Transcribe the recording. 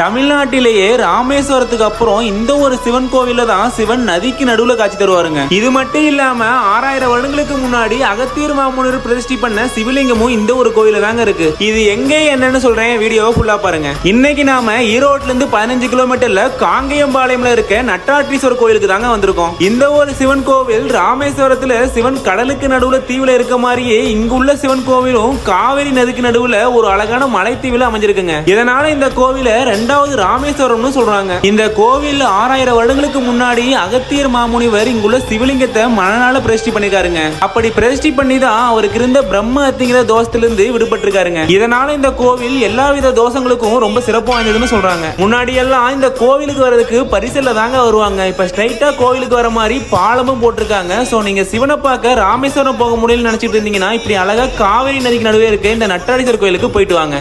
தமிழ்நாட்டிலேயே ராமேஸ்வரத்துக்கு அப்புறம் இந்த ஒரு சிவன் கோவில்ல தான் சிவன் நதிக்கு நடுவுல காட்சி தருவாருங்க. இது மட்டும் இல்லாம ஆறாயிரம் வருடங்களுக்கு முன்னாடி அகத்தீர் மாமுனிவர் பிரதிஷ்டி பண்ண சிவலிங்கமும் இந்த ஒரு கோவில தாங்க இருக்கு. இது எங்க என்னன்னு சொல்றேன் வீடியோவை ஃபுல்லா பாருங்க. இன்னைக்கு நாம ஈரோட்ல இருந்து பதினஞ்சு கிலோமீட்டர்ல காங்கேயம்பாளையம்ல இருக்க நட்டாற்றீஸ்வரர் கோவிலுக்கு தாங்க வந்திருக்கோம். இந்த ஒரு சிவன் கோவில் ராமேஸ்வரத்துல சிவன் கடலுக்கு நடுவுல தீவுல இருக்க மாதிரியே இங்குள்ள சிவன் கோவிலும் காவிரி நதிக்கு நடுவுல ஒரு அழகான மலை தீவுல அமைஞ்சிருக்குங்க. இதனால இந்த கோவில ரெண்டாவது ராமேஸ்வரம்னு சொல்றாங்க. இந்த கோவில் ஆறாயிரம் வருடங்களுக்கு முன்னாடி அகத்தியர் மாமுனிவர் இங்குள்ள சிவலிங்கத்தை மனநாள பிரஷ்டி பண்ணிருக்காருங்க அப்படி பிரதிஷ்டி பண்ணி தான் அவருக்கு இருந்த பிரம்ம அத்திங்கிற தோஷத்திலிருந்து விடுபட்டிருக்காருங்க. இதனால இந்த கோவில் எல்லாவித தோஷங்களுக்கும் ரொம்ப சிறப்பு வாய்ந்ததுன்னு சொல்றாங்க. முன்னாடி எல்லாம் இந்த கோவிலுக்கு வர்றதுக்கு பரிசல்ல தாங்க வருவாங்க. இப்ப ஸ்ட்ரைட்டா கோவிலுக்கு வர மாதிரி பாலமும் போட்டிருக்காங்க. சோ நீங்க சிவனை பார்க்க ராமேஸ்வரம் போக முடியலன்னு நினைச்சிட்டு இருந்தீங்கன்னா இப்படி அழகா காவிரி நதிக்கு நடுவே இருக்க இந்த நட்டாரீஸ்வரர் கோயிலுக்கு போயிட்டு வாங்க.